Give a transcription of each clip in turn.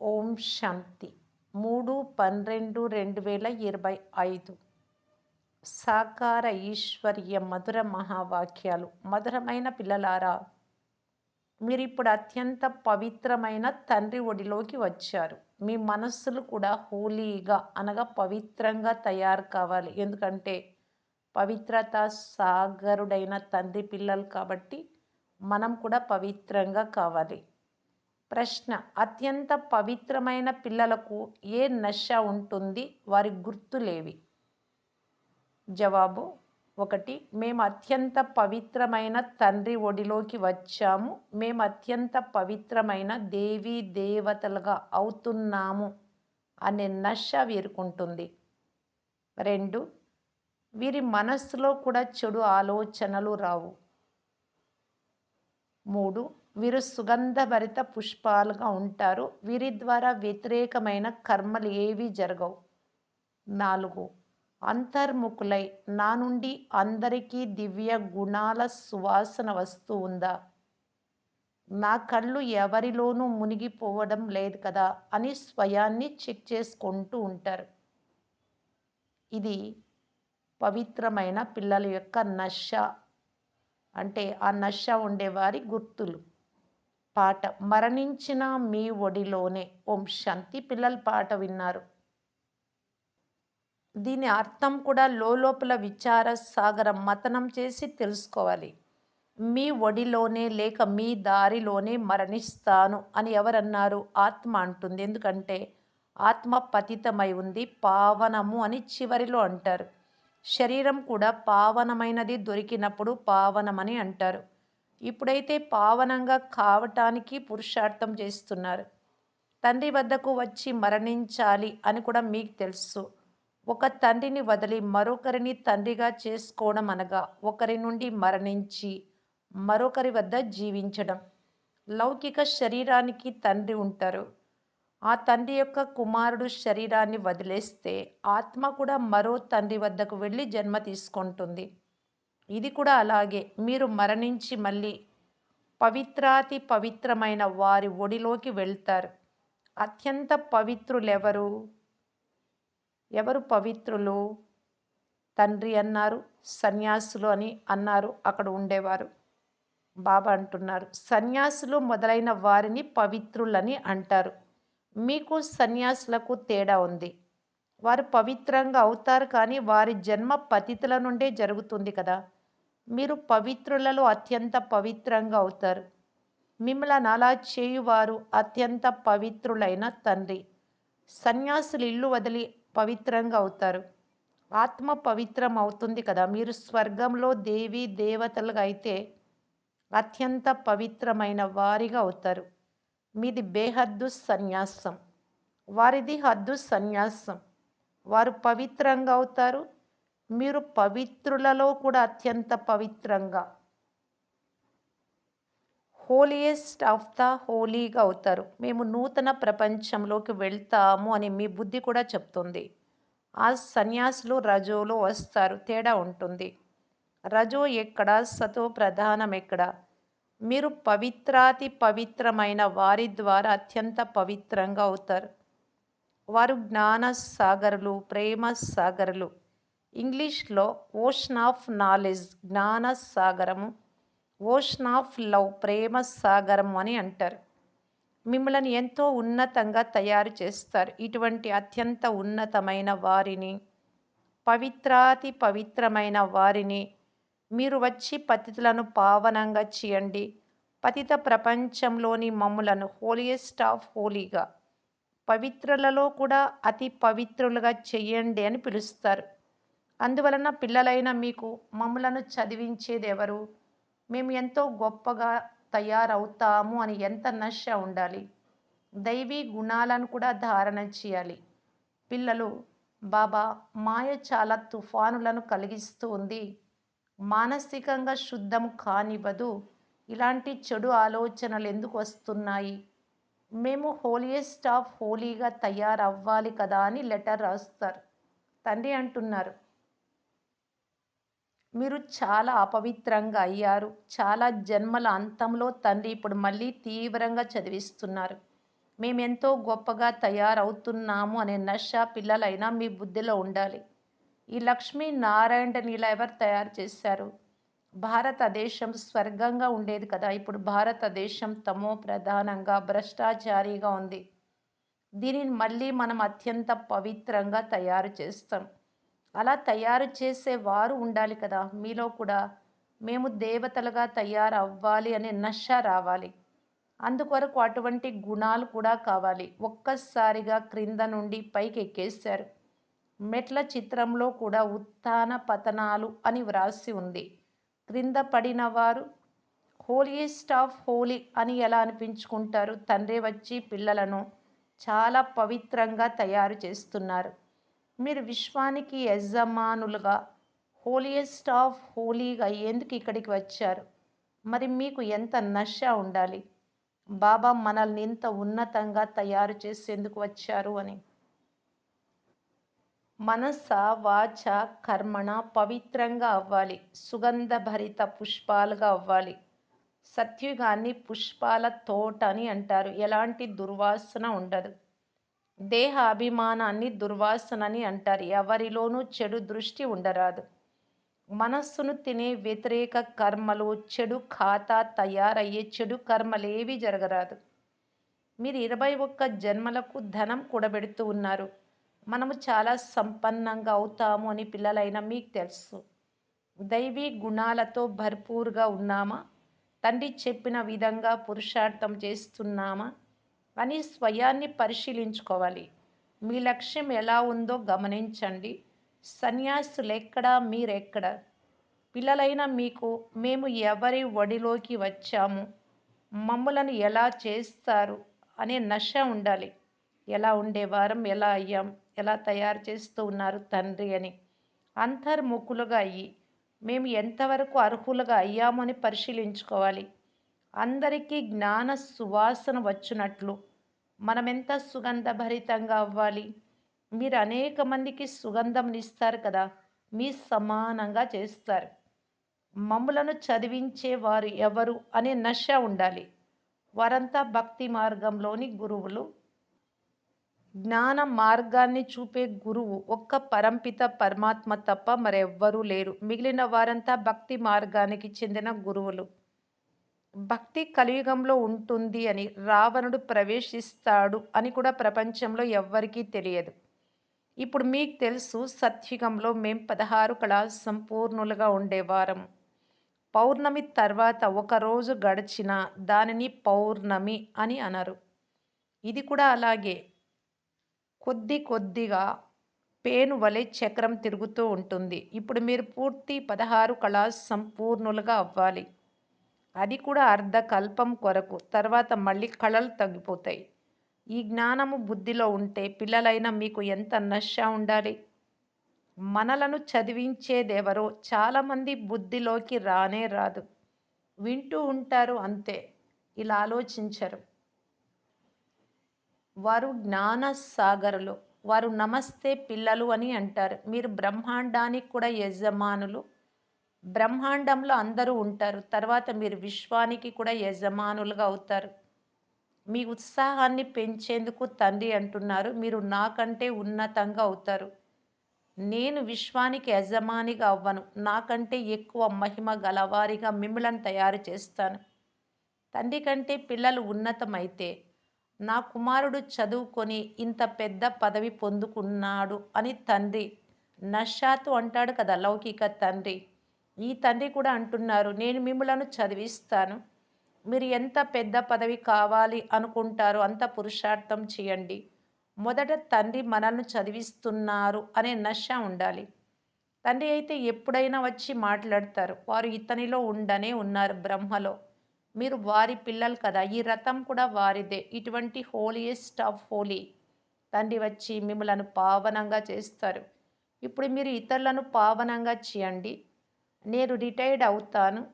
ఓం శాంతి. మూడు పన్నెండు రెండు వేల ఇరవై ఐదు. సాకార ఈశ్వర్య మధుర మహావాక్యాలు. మధురమైన పిల్లలారా మీరు ఇప్పుడు అత్యంత పవిత్రమైన తండ్రి ఒడిలోకి వచ్చారు. మీ మనస్సులు కూడా హోలీగా అనగా పవిత్రంగా తయారు కావాలి. ఎందుకంటే పవిత్రత సాగరుడైన తండ్రి పిల్లలు కాబట్టి మనం కూడా పవిత్రంగా కావాలి. ప్రశ్న. అత్యంత పవిత్రమైన పిల్లలకు ఏ నష ఉంటుంది? వారి గుర్తులేవి. జవాబు ఒకటి. మేము అత్యంత పవిత్రమైన తండ్రి ఒడిలోకి వచ్చాము. మేము అత్యంత పవిత్రమైన దేవీ దేవతలుగా అవుతున్నాము అనే నష వీరుకుంటుంది. రెండు. వీరి మనస్సులో కూడా చెడు ఆలోచనలు రావు. మూడు. వీరు సుగంధభరిత పుష్పాలుగా ఉంటారు. వీరి ద్వారా వ్యతిరేకమైన కర్మలు ఏవి జరగవు. నాలుగు. అంతర్ముఖులై నా నుండి అందరికీ దివ్య గుణాల సువాసన వస్తూ ఉందా? నా కళ్ళు ఎవరిలోనూ మునిగిపోవడం లేదు కదా? అని స్వయాన్ని చెక్ చేసుకుంటూ ఉంటారు. ఇది పవిత్రమైన పిల్లల యొక్క నష అంటే ఆ నష ఉండేవారి గుర్తులు. పాట మరణించిన మీ ఒడిలోనే. ఓం శాంతి పిల్లల పాట విన్నారు. దీని అర్థం కూడా లోపల విచార సాగరం మతనం చేసి తెలుసుకోవాలి. మీ ఒడిలోనే లేక మీ దారిలోనే మరణిస్తాను అని ఎవరన్నారు? ఆత్మ అంటుంది. ఎందుకంటే ఆత్మ పతితమై ఉంది పావనము అని చివరిలో అంటారు. శరీరం కూడా పావనమైనది దొరికినప్పుడు పావనమని అంటారు. ఇప్పుడైతే పావనంగా కావటానికి పురుషార్థం చేస్తున్నారు. తండ్రి వద్దకు వచ్చి మరణించాలి అని కూడా మీకు తెలుసు. ఒక తండ్రిని వదిలి మరొకరిని తండ్రిగా చేసుకోవడం అనగా ఒకరి నుండి మరణించి మరొకరి వద్ద జీవించడం. లౌకిక శరీరానికి తండ్రి ఉంటారు. ఆ తండ్రి యొక్క కుమారుడు శరీరాన్ని వదిలేస్తే ఆత్మ కూడా మరో తండ్రి వద్దకు వెళ్ళి జన్మ తీసుకుంటుంది. ఇది కూడా అలాగే. మీరు మరణించి మళ్ళీ పవిత్రాతి పవిత్రమైన వారి ఒడిలోకి వెళ్తారు. అత్యంత పవిత్రులెవరు? ఎవరు పవిత్రులు? తండ్రి అన్నారు సన్యాసులు అని అన్నారు అక్కడ ఉండేవారు. బాబా అంటున్నారు సన్యాసులు మొదలైన వారిని పవిత్రులని అంటారు. మీకు సన్యాసులకు తేడా ఉంది. వారు పవిత్రంగా అవుతారు కానీ వారి జన్మ పతితుల నుండే జరుగుతుంది కదా. మీరు పవిత్రులలో అత్యంత పవిత్రంగా అవుతారు. మిమ్మల్ని అలా చేయువారు అత్యంత పవిత్రులైన తండ్రి. సన్యాసులు ఇల్లు వదిలి పవిత్రంగా అవుతారు. ఆత్మ పవిత్రం అవుతుంది కదా. మీరు స్వర్గంలో దేవి దేవతలుగా అయితే అత్యంత పవిత్రమైన వారిగా అవుతారు. మీది బేహద్దు సన్యాసం. వారిది హద్దు సన్యాసం. వారు పవిత్రంగా అవుతారు మీరు పవిత్రులలో కూడా అత్యంత పవిత్రంగా. హోలియెస్ట్ ఆఫ్ ద హోలీగా అవుతారు. మేము నూతన ప్రపంచంలోకి వెళ్తాము అని మీ బుద్ధి కూడా చెప్తుంది. ఆ సన్యాసులు రజోలో వస్తారు. తేడా ఉంటుంది. రజో ఎక్కడ? సతో ప్రధానం ఎక్కడ? మీరు పవిత్రాతి పవిత్రమైన వారి ద్వారా అత్యంత పవిత్రంగా అవుతారు. వారు జ్ఞాన సాగరులు ప్రేమ సాగరులు. ఇంగ్లీష్లో ఓషన్ ఆఫ్ నాలెడ్జ్ జ్ఞాన సాగరము ఓషన్ ఆఫ్ లవ్ ప్రేమ సాగరం అని అంటారు. మిమ్మల్ని ఎంతో ఉన్నతంగా తయారు చేస్తారు. ఇటువంటి అత్యంత ఉన్నతమైన వారిని పవిత్రాతి పవిత్రమైన వారిని మీరు వచ్చి పతితులను పావనంగా చేయండి. పతిత ప్రపంచంలోని మమ్ములను హోలియెస్ట్ ఆఫ్ హోలీగా పవిత్రులలో కూడా అతి పవిత్రులుగా చెయ్యండి అని పిలుస్తారు. అందువలన పిల్లలైన మీకు మమ్మలను చదివించేదెవరు? మేము ఎంతో గొప్పగా తయారవుతాము అని ఎంత నశ ఉండాలి? దైవీ గుణాలను కూడా ధారణ చేయాలి. పిల్లలు బాబా మాయ చాలా తుఫానులను కలిగిస్తూ ఉంది మానసికంగా శుద్ధం కానివ్వదు. ఇలాంటి చెడు ఆలోచనలు ఎందుకు వస్తున్నాయి? మేము హోలియెస్ట్ ఆఫ్ హోలీగా తయారవ్వాలి కదా అని లెటర్ రాస్తారు. తండ్రి అంటున్నారు. మీరు చాలా అపవిత్రంగా అయ్యారు. చాలా జన్మల అంతంలో తండ్రి ఇప్పుడు మళ్ళీ తీవ్రంగా చదివిస్తున్నారు. మేమెంతో గొప్పగా తయారవుతున్నాము అనే నష పిల్లలైనా మీ బుద్ధిలో ఉండాలి. ఈ లక్ష్మీ నారాయణని ఇలా ఎవరు తయారు చేశారు? భారతదేశం స్వర్గంగా ఉండేది కదా. ఇప్పుడు భారతదేశం తమో ప్రధానంగా భ్రష్టాచారిగా ఉంది. దీనిని మళ్ళీ మనం అత్యంత పవిత్రంగా తయారు చేస్తాం. అలా తయారు చేసే వారు ఉండాలి కదా. మీలో కూడా మేము దేవతలుగా తయారు అవ్వాలి అనే నష రావాలి. అందుకొరకు అటువంటి గుణాలు కూడా కావాలి. ఒక్కసారిగా క్రింద నుండి పైకి ఎక్కేశారు మెట్ల చిత్రంలో కూడా ఉత్థాన పతనాలు అని వ్రాసి ఉంది. క్రింద పడిన వారు హోలీస్ట్ ఆఫ్ హోలీ అని ఎలా అనిపించుకుంటారు? తండ్రి వచ్చి పిల్లలను చాలా పవిత్రంగా తయారు చేస్తున్నారు. మీరు విశ్వానికి యజమానులుగా హోలియస్ట్ ఆఫ్ హోలీగా ఎందుకు ఇక్కడికి వచ్చారు? మరి మీకు ఎంత నష ఉండాలి? బాబా మనల్ని ఇంత ఉన్నతంగా తయారు చేసేందుకు వచ్చారు అని. మనస వాచ కర్మణ పవిత్రంగా అవ్వాలి. సుగంధభరిత పుష్పాలుగా అవ్వాలి. సత్యుగాన్ని పుష్పాల తోట అని అంటారు. ఎలాంటి దుర్వాసన ఉండదు. దేహ అభిమానాన్ని దుర్వాసనని అంటారు. ఎవరిలోనూ చెడు దృష్టి ఉండరాదు. మనస్సును తినే వ్యతిరేక కర్మలు చెడు ఖాతా తయారయ్యే చెడు కర్మలేవి జరగరాదు. మీరు ఇరవై ఒక్క జన్మలకు ధనం కూడబెడుతూ ఉన్నారు. మనము చాలా సంపన్నంగా అవుతాము అని పిల్లలైన మీకు తెలుసు. దైవీ గుణాలతో భర్పూర్గా ఉన్నామా? తండ్రి చెప్పిన విధంగా పురుషార్థం చేస్తున్నామా? అని స్వయాన్ని పరిశీలించుకోవాలి. మీ లక్ష్యం ఎలా ఉందో గమనించండి. సన్యాసులెక్కడా మీరెక్కడ? పిల్లలైన మీకు మేము ఎవరి ఒడిలోకి వచ్చాము? మమ్మలను ఎలా చేస్తారు? అనే నష ఉండాలి. ఎలా ఉండేవారం? ఎలా అయ్యాం? ఎలా తయారు చేస్తూ ఉన్నారు తండ్రి అని. అంతర్ముఖులుగా అయ్యి మేము ఎంతవరకు అర్హులుగా అయ్యామని పరిశీలించుకోవాలి. అందరికీ జ్ఞాన సువాసన వచ్చినట్లు. మనమెంత సుగంధభరితంగా అవ్వాలి? మీరు అనేక మందికి సుగంధం ఇస్తారు కదా మీ సమానంగా చేస్తారు. మమ్ములను చదివించే వారు ఎవరు అనే నష ఉండాలి. వారంతా భక్తి మార్గంలోని గురువులు. జ్ఞాన మార్గాన్ని చూపే గురువు ఒక్క పరంపిత పరమాత్మ తప్ప మరెవ్వరూ లేరు. మిగిలిన వారంతా భక్తి మార్గానికి చెందిన గురువులు. భక్తి కలియుగంలో ఉంటుంది అని రావణుడు ప్రవేశిస్తాడు అని కూడా ప్రపంచంలో ఎవ్వరికీ తెలియదు. ఇప్పుడు మీకు తెలుసు సత్యుగంలో మేం పదహారు కళా సంపూర్ణులుగా ఉండేవారం పౌర్ణమి తర్వాత ఒకరోజు గడిచిన దానిని పౌర్ణమి అని అనరు. ఇది కూడా అలాగే. కొద్ది కొద్దిగా పేను వలె చక్రం తిరుగుతూ ఉంటుంది. ఇప్పుడు మీరు పూర్తి పదహారు కళా సంపూర్ణులుగా అవ్వాలి. అది కూడా అర్ధకల్పం కొరకు. తర్వాత మళ్ళీ కళలు తగ్గిపోతాయి. ఈ జ్ఞానము బుద్ధిలో ఉంటే పిల్లలైన మీకు ఎంత నష ఉండాలి? మనలను చదివించేదెవరో చాలామంది బుద్ధిలోకి రానే రాదు. వింటూ ఉంటారు అంతే. ఇలా ఆలోచించరు. వారు జ్ఞాన సాగరులు వారు నమస్తే పిల్లలు అని అంటారు. మీరు బ్రహ్మాండానికి కూడా యజమానులు. బ్రహ్మాండంలో అందరూ ఉంటారు. తర్వాత మీరు విశ్వానికి కూడా యజమానులుగా అవుతారు. మీ ఉత్సాహాన్ని పెంచేందుకు తండ్రి అంటున్నారు. మీరు నాకంటే ఉన్నతంగా అవుతారు. నేను విశ్వానికి యజమానిగా అవ్వను. నాకంటే ఎక్కువ మహిమ గలవారిగా మిమ్మలను తయారు చేస్తాను. తండ్రి కంటే పిల్లలు ఉన్నతమైతే నా కుమారుడు చదువుకొని ఇంత పెద్ద పదవి పొందుకున్నాడు అని తండ్రి నషాతు అంటాడు కదా లౌకిక తండ్రి. ఈ తండ్రి కూడా అంటున్నారు నేను మిమ్మలను చదివిస్తాను. మీరు ఎంత పెద్ద పదవి కావాలి అనుకుంటారో అంత పురుషార్థం చేయండి. మొదట తండ్రి మనల్ని చదివిస్తున్నారు అనే నశ ఉండాలి. తండ్రి అయితే ఎప్పుడైనా వచ్చి మాట్లాడతారు వారు ఇతనిలో ఉండనే ఉన్నారు బ్రహ్మలో. మీరు వారి పిల్లలు కదా ఈ రథం కూడా వారిదే ఇటువంటి హోలియెస్ట్ ఆఫ్ హోలీ. తండ్రి వచ్చి మిమ్మలను పావనంగా చేస్తారు. ఇప్పుడు మీరు ఇతరులను పావనంగా చేయండి. నేను రిటైర్డ్ అవుతాను.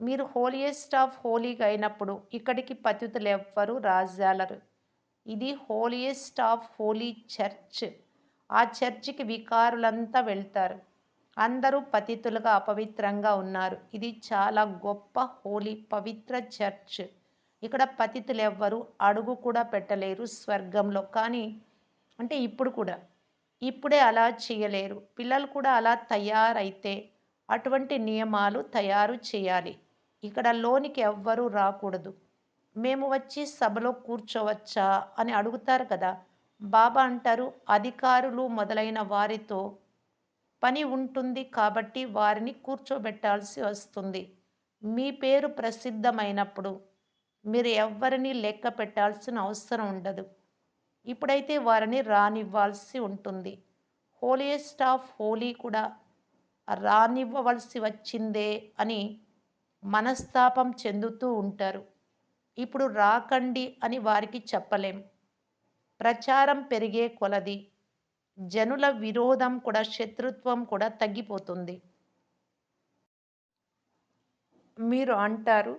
మీరు హోలియెస్ట్ ఆఫ్ హోలీగా అయినప్పుడు ఇక్కడికి పతితులు ఎవ్వరు రాజాలరు. ఇది హోలియెస్ట్ ఆఫ్ హోలీ చర్చ్ ఆ చర్చికి వికారులంతా వెళ్తారు. అందరూ పతితులుగా అపవిత్రంగా ఉన్నారు. ఇది చాలా గొప్ప హోలీ పవిత్ర చర్చ్ ఇక్కడ పతితులు ఎవ్వరు అడుగు కూడా పెట్టలేరు స్వర్గంలో. కానీ అంటే ఇప్పుడు కూడా. ఇప్పుడే అలా చేయలేరు. పిల్లలు కూడా అలా తయారైతే అటువంటి నియమాలు తయారు చేయాలి. ఇక్కడ లోనికి ఎవ్వరూ రాకూడదు. మేము వచ్చి సభలో కూర్చోవచ్చా అని అడుగుతారు కదా. బాబా అంటారు అధికారులు మొదలైన వారితో పని ఉంటుంది కాబట్టి వారిని కూర్చోబెట్టాల్సి వస్తుంది. మీ పేరు ప్రసిద్ధమైనప్పుడు మీరు ఎవ్వరిని లెక్క పెట్టాల్సిన అవసరం ఉండదు. ఇప్పుడైతే వారిని రానివ్వాల్సి ఉంటుంది. హోలియెస్ట్ ఆఫ్ హోలీ కూడా రానివ్వవలసి వచ్చిందే అని మనస్తాపం చెందుతూ ఉంటారు. ఇప్పుడు రాకండి అని వారికి చెప్పలేం. ప్రచారం పెరిగే కొలది జనుల విరోధం కూడా శత్రుత్వం కూడా తగ్గిపోతుంది. మీరు అంటారు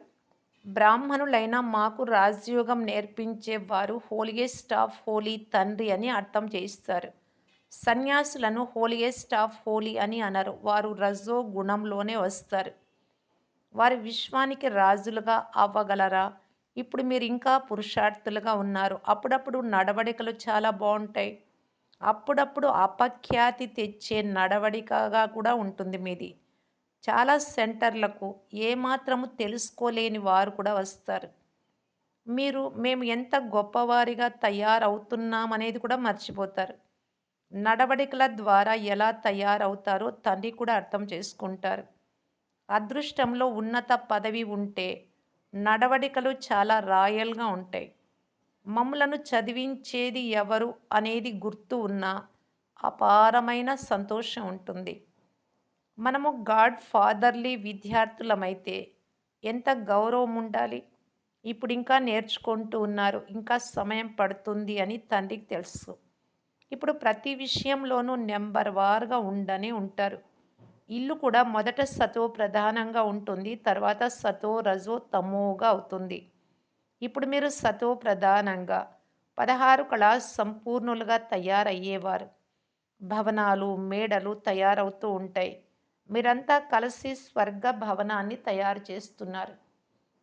బ్రాహ్మణులైన మాకు రాజయోగం నేర్పించేవారు హోలియెస్ట్ ఆఫ్ హోలీ తండ్రి అని అర్థం చేస్తారు సన్యాసులను హోలియెస్ట్ ఆఫ్ హోలీ అని అనరు. వారు రజో గుణంలోనే వస్తారు. వారి విశ్వానికి రాజులుగా అవ్వగలరా? ఇప్పుడు మీరు ఇంకా పురుషార్థులుగా ఉన్నారు. అప్పుడప్పుడు నడవడికలు చాలా బాగుంటాయి. అప్పుడప్పుడు అపఖ్యాతి తెచ్చే నడవడికగా కూడా ఉంటుంది మీది. చాలా సెంటర్లకు ఏమాత్రము తెలుసుకోలేని వారు కూడా వస్తారు. మీరు మేము ఎంత గొప్పవారిగా తయారవుతున్నామనేది కూడా మర్చిపోతారు. నడవడికల ద్వారా ఎలా తయారవుతారో తండ్రి కూడా అర్థం చేసుకుంటారు. అదృష్టంలో ఉన్నత పదవి ఉంటే నడవడికలు చాలా రాయల్గా ఉంటాయి. మమ్ములను చదివించేది ఎవరు అనేది గుర్తు ఉన్న అపారమైన సంతోషం ఉంటుంది. మనము గాడ్ ఫాదర్లీ విద్యార్థులమైతే ఎంత గౌరవం ఉండాలి? ఇప్పుడు ఇంకా నేర్చుకుంటూ ఉన్నారు ఇంకా సమయం పడుతుంది అని తండ్రికి తెలుసు. ఇప్పుడు ప్రతి విషయంలోనూ నెంబర్ వార్గా ఉండనే ఉంటారు. ఇల్లు కూడా మొదట సతో ప్రధానంగా ఉంటుంది తర్వాత సతో రజో తమోగా అవుతుంది. ఇప్పుడు మీరు సతో ప్రధానంగా పదహారు కళా సంపూర్ణులుగా తయారయ్యేవారు. భవనాలు మేడలు తయారవుతూ ఉంటాయి. మీరంతా కలిసి స్వర్గ భవనాన్ని తయారు చేస్తున్నారు.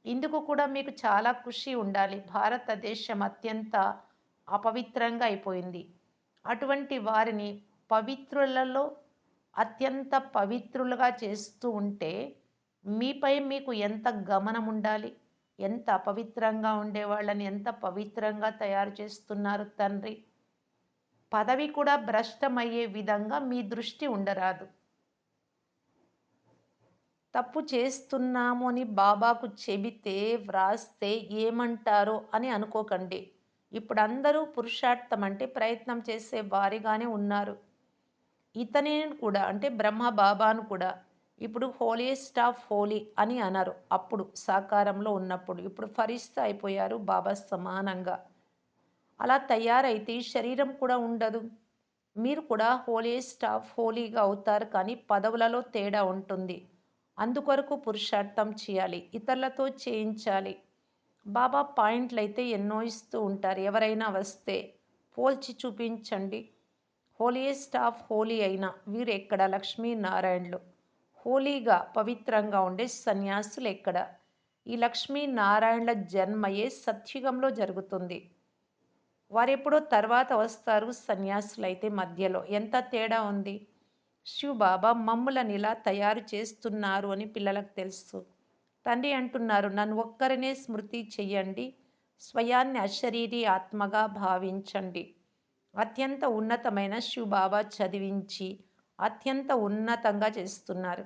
ఇందుకు కూడా మీకు చాలా ఖుషి ఉండాలి. భారతదేశం అత్యంత అపవిత్రంగా అయిపోయింది. అటువంటి వారిని పవిత్రులలో అత్యంత పవిత్రులుగా చేస్తూ ఉంటే మీపై మీకు ఎంత గమనం ఉండాలి? ఎంత అపవిత్రంగా ఉండే వాళ్ళని ఎంత పవిత్రంగా తయారు చేస్తున్నారు తండ్రి? పదవి కూడా భ్రష్టమయ్యే విధంగా మీ దృష్టి ఉండరాదు. తప్పు చేస్తున్నాము అని బాబాకు చెబితే వ్రాస్తే ఏమంటారో అని అనుకోకండి. ఇప్పుడు అందరూ పురుషార్థం అంటే ప్రయత్నం చేసే వారిగానే ఉన్నారు. ఇతని కూడా అంటే బ్రహ్మ బాబాను కూడా ఇప్పుడు హోలియెస్ట్ ఆఫ్ హోలీ అని అన్నారు అప్పుడు సాకారంలో ఉన్నప్పుడు ఇప్పుడు ఫరిస్త అయిపోయారు బాబా సమానంగా. అలా తయారైతే శరీరం కూడా ఉండదు. మీరు కూడా హోలియెస్ట్ ఆఫ్ హోలీగా అవుతారు కానీ పదవులలో తేడా ఉంటుంది. అందుకొరకు పురుషార్థం చేయాలి ఇతరులతో చేయించాలి. బాబా పాయింట్లు అయితే ఎన్నో ఇస్తూ ఉంటారు. ఎవరైనా వస్తే పోల్చి చూపించండి. హోలీయెస్ట్ ఆఫ్ హోలీ అయిన వీరు ఎక్కడ? లక్ష్మీనారాయణలు. హోలీగా పవిత్రంగా ఉండే సన్యాసులు ఎక్కడ? ఈ లక్ష్మీనారాయణల జన్మయే సత్యుగంలో జరుగుతుంది. వారెప్పుడో తర్వాత వస్తారు సన్యాసులైతే మధ్యలో. ఎంత తేడా ఉంది? శివ బాబా మమ్ములను ఇలా తయారు చేస్తున్నారు అని పిల్లలకు తెలుసు. తండ్రి అంటున్నారు నన్ను ఒక్కరినే స్మృతి చెయ్యండి స్వయాన్ని అశరీరి ఆత్మగా భావించండి. అత్యంత ఉన్నతమైన శివబాబా చదివించి అత్యంత ఉన్నతంగా చేస్తున్నారు.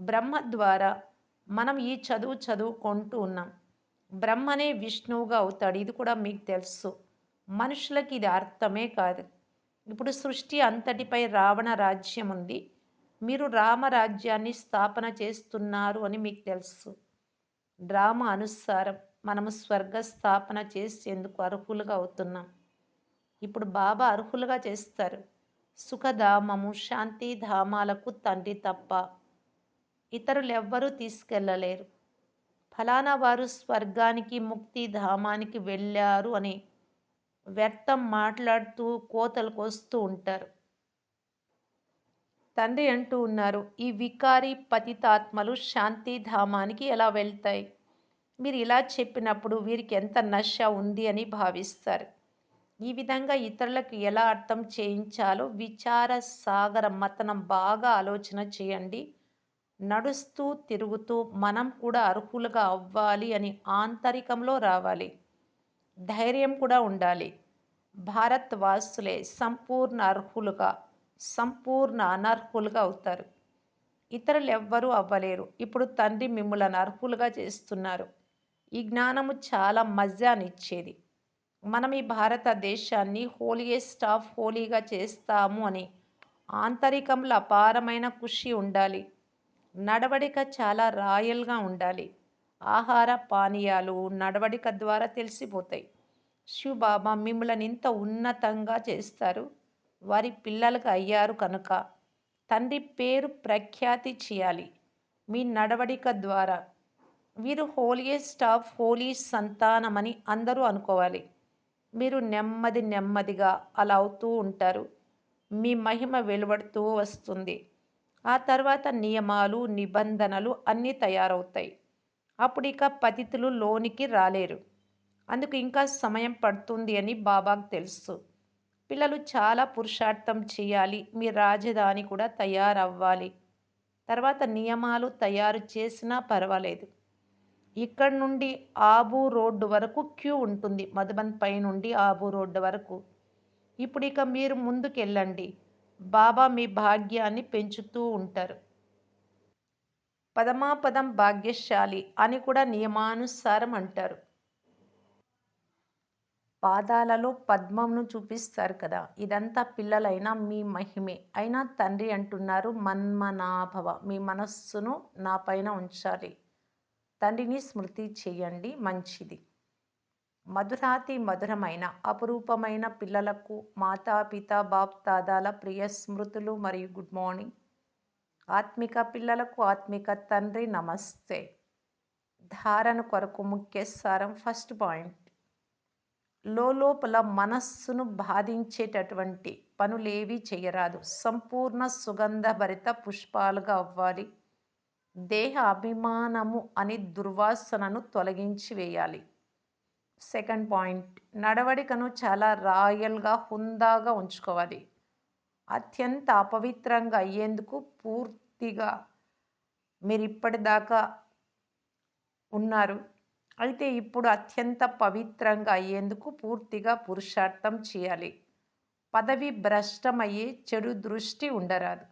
బ్రహ్మ ద్వారా మనం ఈ చదువు చదువుకుంటూ ఉన్నాం. బ్రహ్మనే విష్ణువుగా అవుతాడు ఇది కూడా మీకు తెలుసు. మనుషులకి ఇది అర్థమే కాదు. ఇప్పుడు సృష్టి అంతటిపై రావణ రాజ్యం ఉంది. మీరు రామరాజ్యాన్ని స్థాపన చేస్తున్నారు అని మీకు తెలుసు. డ్రామా అనుసారం మనము స్వర్గ స్థాపన చేసేందుకు అర్హులుగా అవుతున్నాం. ఇప్పుడు బాబా అర్హులుగా చేస్తారు. సుఖధామము శాంతిధామాలకు తండ్రి తప్ప ఇతరులు ఎవ్వరూ తీసుకెళ్ళలేరు ఫలానా వారు స్వర్గానికి ముక్తి ధామానికి వెళ్ళారు అని వ్యర్థం మాట్లాడుతూ కోతలు కోస్తూ ఉంటారు. తండ్రి అంటూ ఉన్నారు ఈ వికారి పతితాత్మలు శాంతిధామానికి ఎలా వెళ్తాయి? మీరు ఇలా చెప్పినప్పుడు వీరికి ఎంత నశ ఉంది అని భావిస్తారు. ఈ విధంగా ఇతరులకు ఎలా అర్థం చేయించాలో విచార సాగర మతనం బాగా ఆలోచన చేయండి. నడుస్తూ తిరుగుతూ మనం కూడా అర్హులుగా అవ్వాలి అని ఆంతరికంలో రావాలి. ధైర్యం కూడా ఉండాలి. భారత్ వాసులే సంపూర్ణ అర్హులుగా సంపూర్ణ అనర్హులుగా అవుతారు. ఇతరులు ఎవ్వరూ అవ్వలేరు. ఇప్పుడు తండ్రి మిమ్మల్ని అర్హులుగా చేస్తున్నారు. ఈ జ్ఞానము చాలా మజానిచ్చేది మనం ఈ భారతదేశాన్ని హోలియెస్ట్ ఆఫ్ హోలీగా చేస్తాము అని ఆంతరికంలో అపారమైన ఖుషి ఉండాలి. నడవడిక చాలా రాయల్గా ఉండాలి. ఆహార పానీయాలు నడవడిక ద్వారా తెలిసిపోతాయి. శివబాబా మిమ్మల్ని ఇంత ఉన్నతంగా చేస్తారు? వారి పిల్లలకు అయ్యారు కనుక తండ్రి పేరు ప్రఖ్యాతి చేయాలి. మీ నడవడిక ద్వారా. వీరు హోలియెస్ట్ ఆఫ్ హోలీ సంతానమని అందరూ అనుకోవాలి. మీరు నెమ్మది నెమ్మదిగా అలా అవుతూ ఉంటారు. మీ మహిమ వెలువడుతూ వస్తుంది. ఆ తర్వాత నియమాలు నిబంధనలు అన్నీ తయారవుతాయి. అప్పుడు ఇక పతితులు లోనికి రాలేరు. అందుకు ఇంకా సమయం పడుతుంది అని బాబాకు తెలుసు. పిల్లలు చాలా పురుషార్థం చేయాలి. మీ రాజధాని కూడా తయారవ్వాలి. తర్వాత నియమాలు తయారు చేసినా పర్వాలేదు. ఇక్కడ నుండి ఆబు రోడ్డు వరకు క్యూ ఉంటుంది. మధుబన్ పై నుండి ఆబు రోడ్డు వరకు. ఇప్పుడు ఇక మీరు ముందుకెళ్ళండి. బాబా మీ భాగ్యాన్ని పెంచుతూ ఉంటారు. పదమాపదం భాగ్యశాలి అని కూడా నియమానుసారం అంటారు. పాదాలలో పద్మంను చూపిస్తారు కదా ఇదంతా పిల్లలైనా మీ మహిమే. అయినా తండ్రి అంటున్నారు మన్మనాభవ మీ మనస్సును నా పైన ఉంచాలి. తండ్రిని స్మృతి చేయండి మంచిది. మధురాతి మధురమైన అపురూపమైన పిల్లలకు మాతాపిత బాప్ తాదాల ప్రియ స్మృతులు మరియు గుడ్ మార్నింగ్. ఆత్మిక పిల్లలకు ఆత్మిక తండ్రి నమస్తే. ధారణ కొరకు ముఖ్య సారం ఫస్ట్ పాయింట్. లోలోపల మనస్సును బాధించేటటువంటి పనులేవి చేయరాదు. సంపూర్ణ సుగంధభరిత పుష్పాలుగా అవ్వాలి. దేహ అభిమానము అని దుర్వాసనను తొలగించి వేయాలి. సెకండ్ పాయింట్ నడవడికను చాలా రాయల్గా హుందాగా ఉంచుకోవాలి. అత్యంత అపవిత్రంగా అయ్యేందుకు పూర్తిగా మీరు ఇప్పటిదాకా ఉన్నారు. అయితే ఇప్పుడు అత్యంత పవిత్రంగా అయ్యేందుకు పూర్తిగా పురుషార్థం చేయాలి. పదవి భ్రష్టమయ్యే చెడు దృష్టి ఉండరాదు.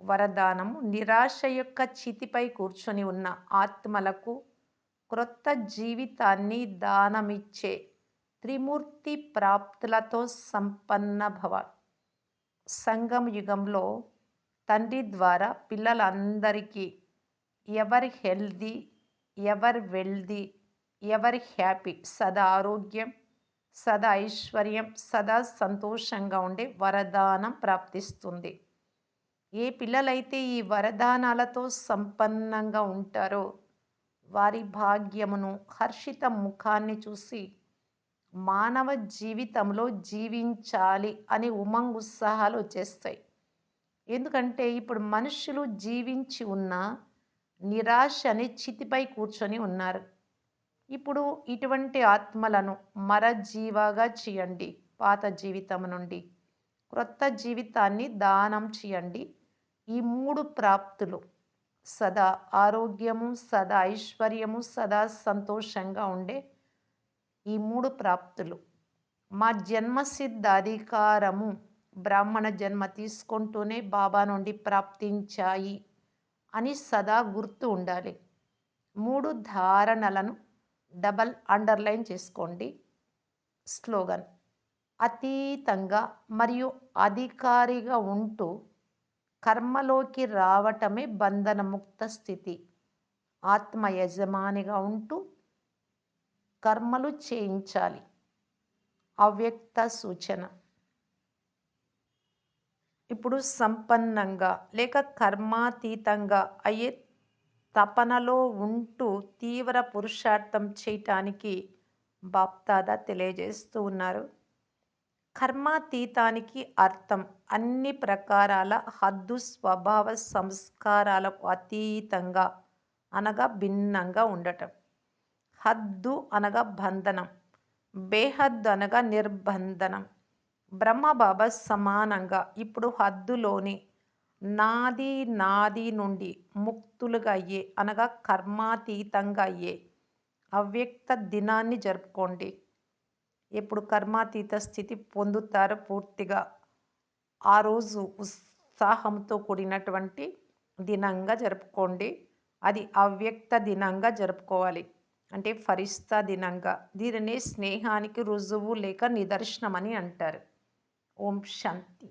వరదానము నిరాశ యొక్క చితిపై కూర్చొని ఉన్న ఆత్మలకు క్రొత్త జీవితాన్ని దానమిచ్చే త్రిమూర్తి ప్రాప్తులతో సంపన్న భవ. సంగమ యుగంలో తండ్రి ద్వారా పిల్లలందరికీ ever healthy ever wealthy ever happy సదా ఆరోగ్యం సదా ఐశ్వర్యం సదా సంతోషంగా ఉండే వరదానం ప్రాప్తిస్తుంది. ఏ పిల్లలైతే ఈ వరదానాలతో సంపన్నంగా ఉంటారో వారి భాగ్యమును హర్షిత ముఖాన్ని చూసి మానవ జీవితంలో జీవించాలి అని ఉమంగ్ ఉత్సాహాలు వచ్చేస్తాయి. ఎందుకంటే ఇప్పుడు మనుషులు జీవించి ఉన్న నిరాశ అనే చితిపై కూర్చొని ఉన్నారు. ఇప్పుడు ఇటువంటి ఆత్మలను మరజీవాగా చేయండి పాత జీవితం నుండి. క్రొత్త జీవితాన్ని దానం చేయండి. ఈ మూడు ప్రాప్తులు సదా ఆరోగ్యము సదా ఐశ్వర్యము సదా సంతోషంగా ఉండే ఈ మూడు ప్రాప్తులు. మా జన్మసిద్ధ అధికారము బ్రాహ్మణ జన్మ తీసుకుంటూనే బాబా నుండి ప్రాప్తించాయి. అని సదా గుర్తు ఉండాలి. మూడు ధారణలను డబల్ అండర్లైన్ చేసుకోండి. స్లోగన్ అతీతంగా మరియు అధికారిగా ఉంటూ కర్మలోకి రావటమే బంధనముక్త స్థితి. ఆత్మ యజమానిగా ఉంటూ కర్మలు చేయించాలి. అవ్యక్త సూచన ఇప్పుడు సంపన్నంగా లేక కర్మాతీతంగా అయ్యే తపనలో ఉంటూ తీవ్ర పురుషార్థం చేయటానికి బాప్తాదా తెలియజేస్తూ ఉన్నారు. కర్మాతీతానికి అర్థం అన్ని ప్రకారాల హద్దు స్వభావ సంస్కారాలకు అతీతంగా అనగా భిన్నంగా ఉండటం. హద్దు అనగా బంధనం బేహద్దు అనగా నిర్బంధనం. బ్రహ్మబాబా సమానంగా ఇప్పుడు హద్దులోని నాది నాది నుండి ముక్తులుగా అయ్యే అనగా కర్మాతీతంగా అయ్యే అవ్యక్త దినాన్ని జరుపుకోండి. ఎప్పుడు కర్మాతీత స్థితి పొందుతారో పూర్తిగా ఆ రోజు ఉత్సాహంతో కూడినటువంటి దినంగా జరుపుకోండి. అది అవ్యక్త దినంగా జరుపుకోవాలి. అంటే ఫరిస్తా దినంగా. దీనిని స్నేహానికి రుజువు లేక నిదర్శనం అని అంటారు. ఓం శాంతి